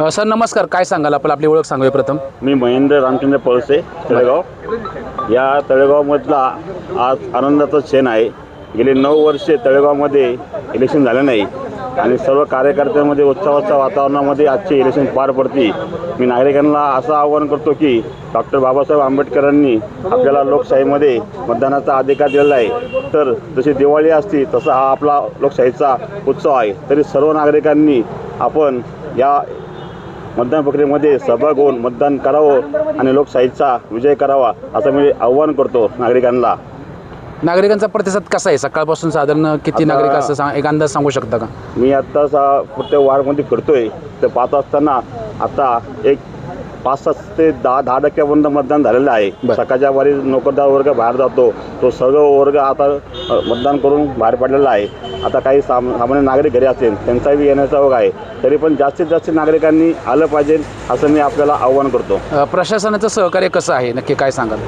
अ, sir नमस्कार. काय सांगाल? आपण आपली ओळख सांगूया प्रथम. मी महेंद्र रामचंद्र पळसे तळेगाव. या तळेगावमधला आज आनंदाचा क्षण आहे. गेले नऊ वर्षे तळेगावमध्ये इलेक्शन झालं नाही. आणि सर्व कार्यकर्त्यांमध्ये उत्सवाच्या वातावरणामध्ये आजचे इलेक्शन पार पडते. मी नागरिकांना असं आवाहन करतो की डॉक्टर बाबासाहेब आंबेडकरांनी आपल्याला लोकशाहीमध्ये मतदानाचा अधिकार दिलेला आहे. तर जशी दिवाळी असती तसा हा आपला लोकशाहीचा उत्सव आहे. तरी सर्व नागरिकांनी आपण या मतदान प्रक्रियेमध्ये सहभाग होऊन मतदान करावं आणि लोकशाहीचा विजय करावा असं मी आव्हान करतो नागरिकांना. नागरिकांचा प्रतिसाद कसा आहे? सकाळपासून साधारण किती नागरिक असं सांग एक अंदाज सांगू शकता का? मी आत्ता सा प्रत्येक वार्डमध्ये फिरतोय. तर पाच असताना आता एक पाच सात ते दहा दहा टक्क्यापर्यंत मतदान झालेलं आहे. सकाळच्या वारी नोकरदार वर्ग बाहेर जातो. तो सर्व वर्ग आता मतदान करून बाहेर पडलेला आहे. आता काही साम सामान्य नागरिक घरी असेल त्यांचाही येण्याचा ओघ आहे. तरी पण जास्तीत जास्त नागरिकांनी आलं पाहिजे असं मी आपल्याला आव्हान करतो. प्रशासनाचं सहकार्य कसं आहे? नक्की काय सांगाल?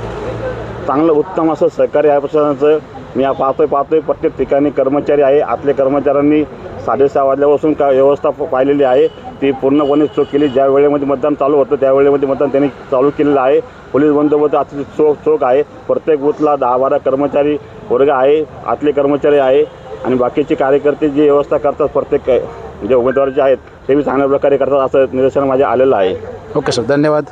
चांगलं उत्तम असं सहकार्य आहे प्रशासनाचं. मी पाहतोय पाहतोय. प्रत्येक ठिकाणी कर्मचारी आहे. आतल्या कर्मचाऱ्यांनी साडेसहा वाजल्यापासून का व्यवस्था पाहिलेली आहे. ती पूर्णपणे चोख केली. ज्या वेळेमध्ये मतदान चालू होतं त्या वेळेमध्ये मतदान त्यांनी चालू केलेलं आहे. पोलीस बंदोबस्त अतिशय चोख चोख आहे. प्रत्येक बूथला दहा बारा कर्मचारी वर्ग आहे. आतले कर्मचारी आहे. आणि बाकीचे कार्यकर्ते जी व्यवस्था करतात प्रत्येक जे उमेदवार जे आहेत ते बी चांगल्या प्रकारे करतात असं निदर्शन माझे आलेलं आहे. Okay sir. धन्यवाद.